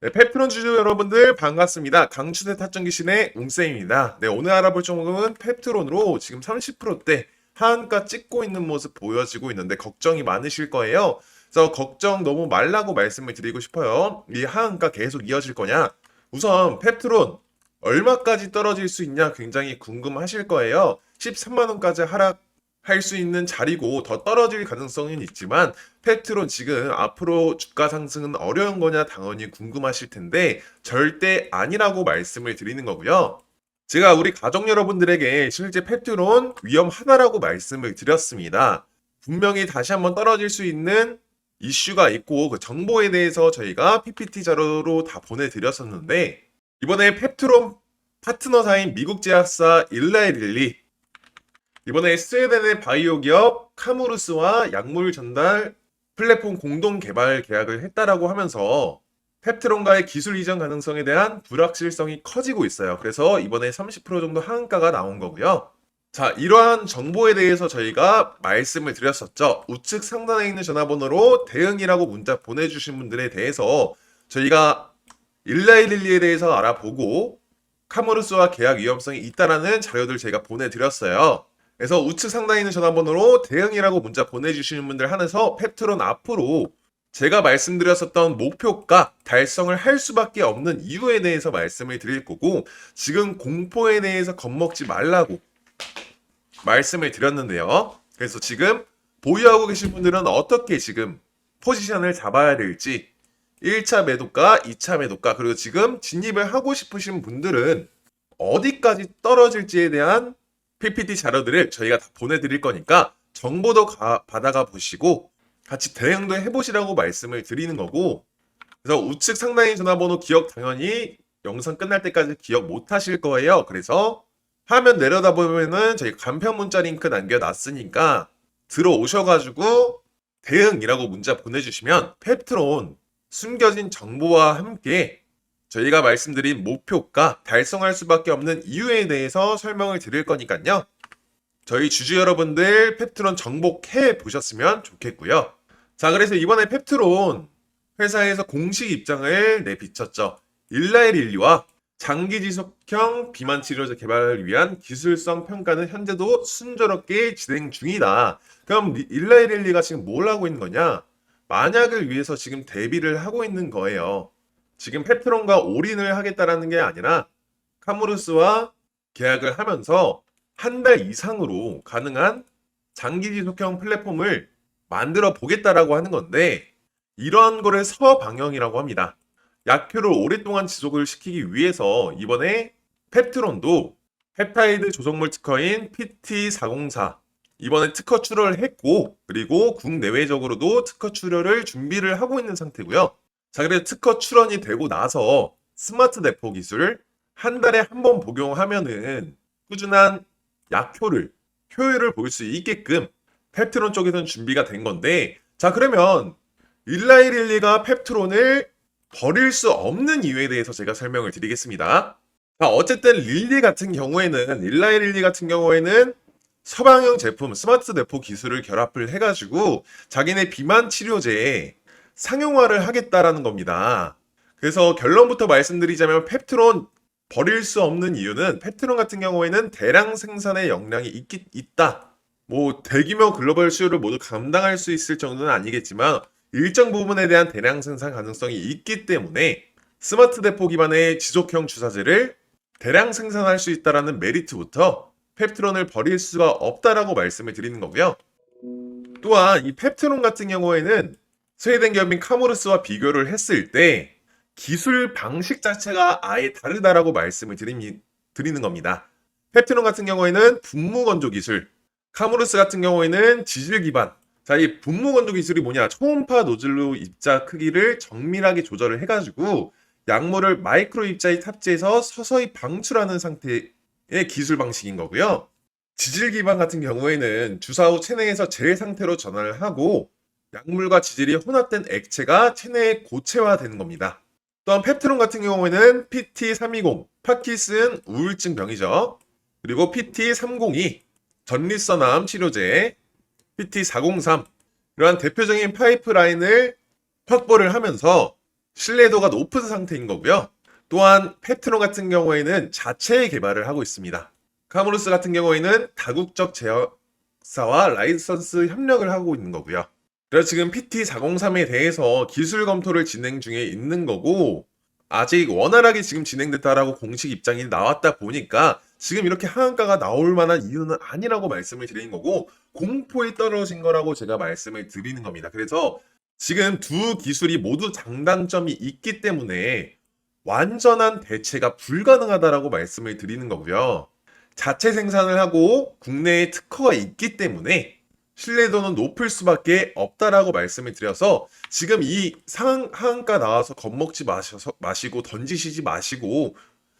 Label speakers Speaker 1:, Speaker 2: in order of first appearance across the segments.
Speaker 1: 네, 펩트론 주주 여러분들 반갑습니다. 강추대 탑정 기신의 웅쌤입니다. 네, 오늘 알아볼 종목은 펩트론으로 지금 30%대 하한가 찍고 있는 모습 보여지고 있는데 걱정이 많으실 거예요. 그래서 걱정 너무 말라고 말씀을 드리고 싶어요. 이 하한가 계속 이어질 거냐? 우선 펩트론 얼마까지 떨어질 수 있냐 굉장히 궁금하실 거예요. 13만 원까지 하락 할 수 있는 자리고 더 떨어질 가능성은 있지만 펩트론 지금 앞으로 주가 상승은 어려운 거냐 당연히 궁금하실 텐데 절대 아니라고 말씀을 드리는 거고요. 제가 우리 가족 여러분들에게 실제 펩트론 위험하다라고 말씀을 드렸습니다. 분명히 다시 한번 떨어질 수 있는 이슈가 있고 그 정보에 대해서 저희가 PPT 자료로 다 보내드렸었는데 이번에 펩트론 파트너사인 미국 제약사 일라이 릴리 이번에 스웨덴의 바이오 기업 카무르스와 약물 전달 플랫폼 공동 개발 계약을 했다라고 하면서 펩트론과의 기술 이전 가능성에 대한 불확실성이 커지고 있어요. 그래서 이번에 30% 정도 하한가가 나온 거고요. 자, 이러한 정보에 대해서 저희가 말씀을 드렸었죠. 우측 상단에 있는 전화번호로 대응이라고 문자 보내주신 분들에 대해서 저희가 일라이릴리에 대해서 알아보고 카모르스와 계약 위험성이 있다라는 자료들 제가 보내드렸어요. 그래서 우측 상단에 있는 전화번호로 대응이라고 문자 보내주시는 분들 한해서 펩트론 앞으로 제가 말씀드렸었던 목표가 달성을 할 수밖에 없는 이유에 대해서 말씀을 드릴 거고 지금 공포에 대해서 겁먹지 말라고 말씀을 드렸는데요. 그래서 지금 보유하고 계신 분들은 어떻게 지금 포지션을 잡아야 될지 1차 매도가, 2차 매도가, 그리고 지금 진입을 하고 싶으신 분들은 어디까지 떨어질지에 대한 PPT 자료들을 저희가 다 보내드릴 거니까 정보도 가- 받아가 보시고 같이 대응도 해보시라고 말씀을 드리는 거고 그래서 우측 상단의 전화번호 기억 당연히 영상 끝날 때까지 기억 못 하실 거예요. 그래서 화면 내려다 보면은 저희 간편 문자 링크 남겨놨으니까 들어오셔가지고 대응이라고 문자 보내주시면 펩트론 숨겨진 정보와 함께 저희가 말씀드린 목표가 달성할 수밖에 없는 이유에 대해서 설명을 드릴 거니까요. 저희 주주 여러분들 펩트론 정복해 보셨으면 좋겠고요. 자, 그래서 이번에 펩트론 회사에서 공식 입장을 내비쳤죠. 일라일릴리와 장기 지속형 비만 치료제 개발을 위한 기술성 평가는 현재도 순조롭게 진행 중이다. 그럼 리- 일라일릴리가 지금 뭘 하고 있는 거냐? 만약을 위해서 지금 대비를 하고 있는 거예요. 지금 페트론과 올인을 하겠다라는 게 아니라 카무르스와 계약을 하면서 한 달 이상으로 가능한 장기 지속형 플랫폼을 만들어 보겠다라고 하는 건데 이런 거를 서방형이라고 합니다. 약효를 오랫동안 지속을 시키기 위해서 이번에 펩트론도 펩타이드 조성물 특허인 PT404 이번에 특허 출원을 했고 그리고 국내외적으로도 특허 출원을 준비를 하고 있는 상태고요. 자, 그래서 특허 출원이 되고 나서 스마트 대포 기술을 한 달에 한 번 복용하면은 꾸준한 약효를 효율을 볼 수 있게끔 펩트론 쪽에서는 준비가 된 건데 자 그러면 일라이릴리가 펩트론을 버릴 수 없는 이유에 대해서 제가 설명을 드리겠습니다. 자, 어쨌든 릴리 같은 경우에는 일라이릴리 같은 경우에는 서방형 제품 스마트 대포 기술을 결합을 해가지고 자기네 비만 치료제에 상용화를 하겠다라는 겁니다. 그래서 결론부터 말씀드리자면 펩트론 버릴 수 없는 이유는 펩트론 같은 경우에는 대량 생산의 역량이 있기, 있다. 뭐 대규모 글로벌 수요를 모두 감당할 수 있을 정도는 아니겠지만 일정 부분에 대한 대량 생산 가능성이 있기 때문에 스마트 대포 기반의 지속형 주사제를 대량 생산할 수 있다라는 메리트부터 펩트론을 버릴 수가 없다라고 말씀을 드리는 거고요. 또한 이 펩트론 같은 경우에는 스웨덴 기업인 카모르스와 비교를 했을 때 기술 방식 자체가 아예 다르다라고 말씀을 드리, 드리는 겁니다. 펩트론 같은 경우에는 분무 건조 기술, 카모르스 같은 경우에는 지질 기반. 자, 이 분무 건조 기술이 뭐냐? 초음파 노즐로 입자 크기를 정밀하게 조절을 해가지고 약물을 마이크로 입자에 탑재해서 서서히 방출하는 상태의 기술 방식인 거고요. 지질 기반 같은 경우에는 주사 후 체내에서 젤 상태로 전환을 하고 약물과 지질이 혼합된 액체가 체내에 고체화되는 겁니다. 또한 펩트론 같은 경우에는 PT320, 파키슨 우울증 병이죠. 그리고 PT302, 전립선암 치료제, PT403 이러한 대표적인 파이프라인을 확보를 하면서 신뢰도가 높은 상태인 거고요. 또한 페트론 같은 경우에는 자체 개발을 하고 있습니다. 카무루스 같은 경우에는 다국적 제약사와 라이선스 협력을 하고 있는 거고요. 그래서 지금 PT403에 대해서 기술 검토를 진행 중에 있는 거고 아직 원활하게 지금 진행됐다라고 공식 입장이 나왔다 보니까 지금 이렇게 하한가가 나올 만한 이유는 아니라고 말씀을 드리는 거고 공포에 떨어진 거라고 제가 말씀을 드리는 겁니다. 그래서 지금 두 기술이 모두 장단점이 있기 때문에 완전한 대체가 불가능하다라고 말씀을 드리는 거고요. 자체 생산을 하고 국내에 특허가 있기 때문에 신뢰도는 높을 수밖에 없다라고 말씀을 드려서 지금 이 상한 하한가 나와서 겁먹지 마셔서 마시고 던지시지 마시고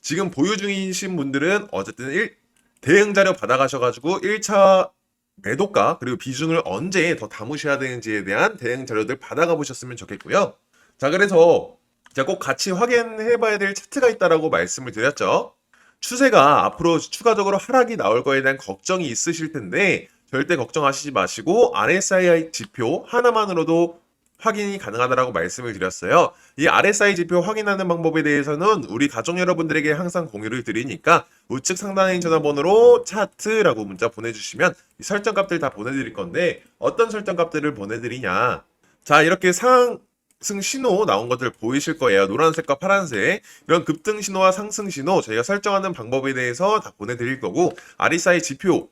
Speaker 1: 지금 보유 중이신 분들은 어쨌든 일, 대응 자료 받아가셔가지고 1차 매도가 그리고 비중을 언제 더 담으셔야 되는지에 대한 대응 자료들 받아가 보셨으면 좋겠고요. 자 그래서 제가 꼭 같이 확인해봐야 될 차트가 있다라고 말씀을 드렸죠. 추세가 앞으로 추가적으로 하락이 나올 거에 대한 걱정이 있으실 텐데 절대 걱정하시지 마시고 RSI 지표 하나만으로도 확인이 가능하다라고 말씀을 드렸어요. 이 RSI 지표 확인하는 방법에 대해서는 우리 가족 여러분들에게 항상 공유를 드리니까 우측 상단에 전화번호로 차트라고 문자 보내주시면 이 설정 값들 다 보내드릴 건데 어떤 설정 값들을 보내드리냐. 자 이렇게 상승 신호 나온 것들 보이실 거예요. 노란색과 파란색 이런 급등 신호와 상승 신호 저희가 설정하는 방법에 대해서 다 보내드릴 거고 RSI 지표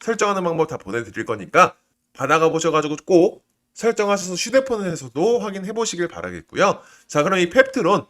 Speaker 1: 설정하는 방법 다 보내드릴 거니까 받아가 보셔가지고 꼭 설정하셔서 휴대폰에서도 확인해 보시길 바라겠고요. 자, 그럼 이 펩트론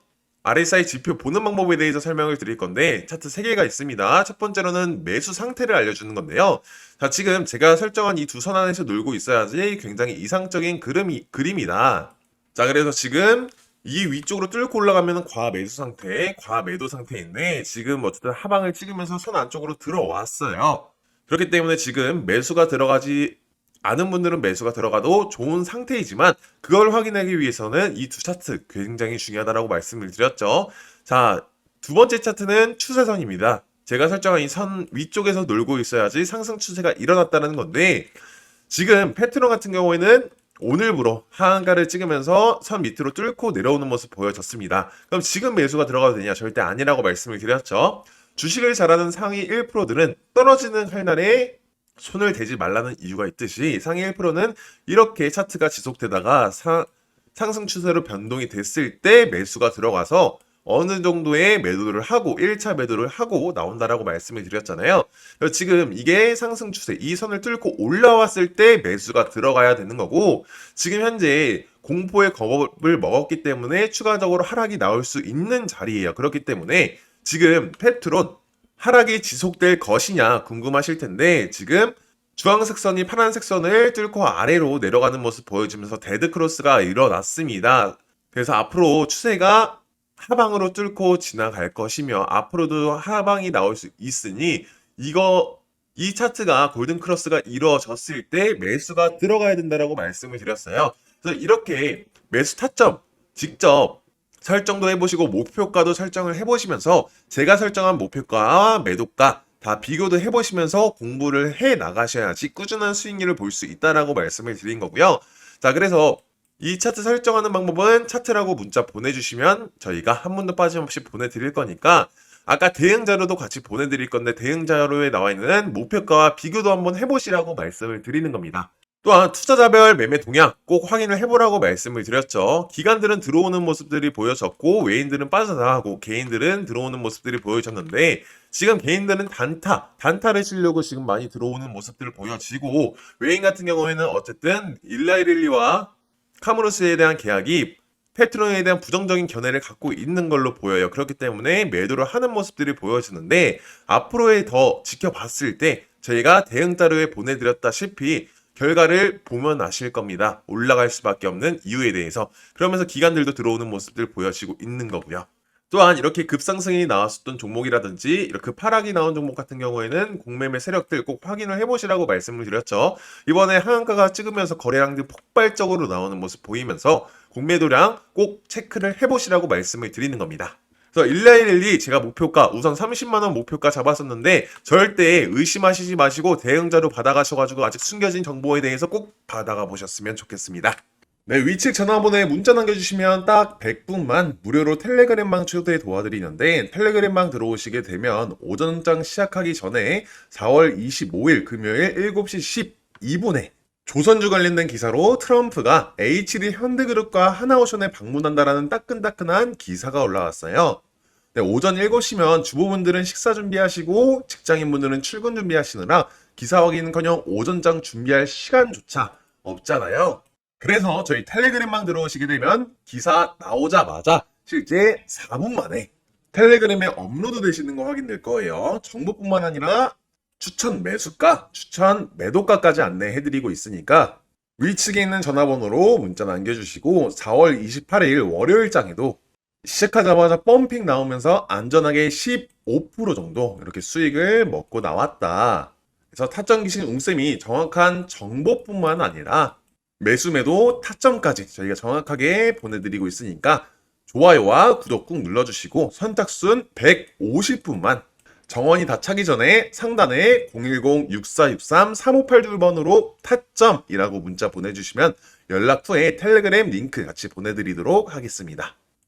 Speaker 1: RSI 지표 보는 방법에 대해서 설명을 드릴 건데 차트 3개가 있습니다. 첫 번째로는 매수 상태를 알려주는 건데요. 자, 지금 제가 설정한 이 두 선 안에서 놀고 있어야지 굉장히 이상적인 그림이, 그림이다. 자, 그래서 지금 이 위쪽으로 뚫고 올라가면 과매수 상태, 과매도 상태인데 지금 어쨌든 하방을 찍으면서 선 안쪽으로 들어왔어요. 그렇기 때문에 지금 매수가 들어가지 않은 분들은 매수가 들어가도 좋은 상태이지만 그걸 확인하기 위해서는 이 두 차트 굉장히 중요하다라고 말씀을 드렸죠. 자, 두 번째 차트는 추세선입니다. 제가 설정한 이 선 위쪽에서 놀고 있어야지 상승 추세가 일어났다는 건데 지금 패트론 같은 경우에는 오늘부로 하한가를 찍으면서 선 밑으로 뚫고 내려오는 모습 보여졌습니다. 그럼 지금 매수가 들어가도 되냐? 절대 아니라고 말씀을 드렸죠. 주식을 잘하는 상위 1%들은 떨어지는 칼날에 손을 대지 말라는 이유가 있듯이 상위 1%는 이렇게 차트가 지속되다가 사- 상승 추세로 변동이 됐을 때 매수가 들어가서 어느 정도의 매도를 하고 1차 매도를 하고 나온다라고 말씀을 드렸잖아요. 지금 이게 상승 추세, 이 선을 뚫고 올라왔을 때 매수가 들어가야 되는 거고 지금 현재 공포의 겁을 먹었기 때문에 추가적으로 하락이 나올 수 있는 자리예요. 그렇기 때문에 지금 페트론 하락이 지속될 것이냐 궁금하실 텐데 지금 주황색 선이 파란색 선을 뚫고 아래로 내려가는 모습 보여주면서 데드 크로스가 일어났습니다. 그래서 앞으로 추세가 하방으로 뚫고 지나갈 것이며 앞으로도 하방이 나올 수 있으니 이거 이 차트가 골든 크로스가 이루어졌을 때 매수가 들어가야 된다라고 말씀을 드렸어요. 그래서 이렇게 매수 타점 직접 설정도 해보시고 목표가도 설정을 해보시면서 제가 설정한 목표가와 매도가 다 비교도 해보시면서 공부를 해 나가셔야지 꾸준한 수익률을 볼 수 있다라고 말씀을 드린 거고요. 자, 그래서 이 차트 설정하는 방법은 차트라고 문자 보내주시면 저희가 한 번도 빠짐없이 보내드릴 거니까 아까 대응 자료도 같이 보내드릴 건데 대응 자료에 나와 있는 목표가와 비교도 한번 해보시라고 말씀을 드리는 겁니다. 또한 투자자별 매매 동향 꼭 확인을 해보라고 말씀을 드렸죠. 기관들은 들어오는 모습들이 보여졌고 외인들은 빠져나가고 개인들은 들어오는 모습들이 보여졌는데 지금 개인들은 단타, 단타를 치려고 지금 많이 들어오는 모습들을 보여지고 외인 같은 경우에는 어쨌든 일라이릴리와 카무로스에 대한 계약이 페트론에 대한 부정적인 견해를 갖고 있는 걸로 보여요. 그렇기 때문에 매도를 하는 모습들이 보여지는데 앞으로의 더 지켜봤을 때 저희가 대응 자료에 보내드렸다시피 결과를 보면 아실 겁니다. 올라갈 수밖에 없는 이유에 대해서. 그러면서 기관들도 들어오는 모습들 보여지고 있는 거고요. 또한 이렇게 급상승이 나왔었던 종목이라든지 이렇게 하락이 나온 종목 같은 경우에는 공매매 세력들 꼭 확인을 해보시라고 말씀을 드렸죠. 이번에 하한가가 찍으면서 거래량들이 폭발적으로 나오는 모습 보이면서 공매도량 꼭 체크를 해보시라고 말씀을 드리는 겁니다. 그래서 111이 제가 목표가 우선 30만원 목표가 잡았었는데 절대 의심하시지 마시고 대응자료 받아가셔가지고 아직 숨겨진 정보에 대해서 꼭 받아가 보셨으면 좋겠습니다. 네, 위측 전화번호에 문자 남겨주시면 딱 100분만 무료로 텔레그램방 초대 도와드리는데 텔레그램방 들어오시게 되면 오전장 시작하기 전에 4월 25일 금요일 7시 12분에 조선주 관련된 기사로 트럼프가 H.D. 현대그룹과 하나오션에 방문한다라는 따끈따끈한 기사가 올라왔어요. 네, 오전 7시면 주부분들은 식사 준비하시고 직장인분들은 출근 준비하시느라 기사 확인은커녕 오전장 준비할 시간조차 없잖아요. 그래서 저희 텔레그램방 들어오시게 되면 기사 나오자마자 실제 4분 만에 텔레그램에 업로드 되시는 거 확인될 거예요. 정보뿐만 아니라 추천 매수가, 추천 매도가까지 안내해드리고 있으니까 위측에 있는 전화번호로 문자 남겨주시고 4월 28일 월요일장에도 시작하자마자 펌핑 나오면서 안전하게 15% 정도 이렇게 수익을 먹고 나왔다. 그래서 타점 기신 웅쌤이 정확한 정보뿐만 아니라 매수매도 타점까지 저희가 정확하게 보내드리고 있으니까 좋아요와 구독 꾹 눌러주시고 선착순 150분만 정원이 다 차기 전에 상단에 010-6463-3582번으로 타점이라고 문자 보내주시면 연락 후에 텔레그램 링크 같이 보내드리도록 하겠습니다.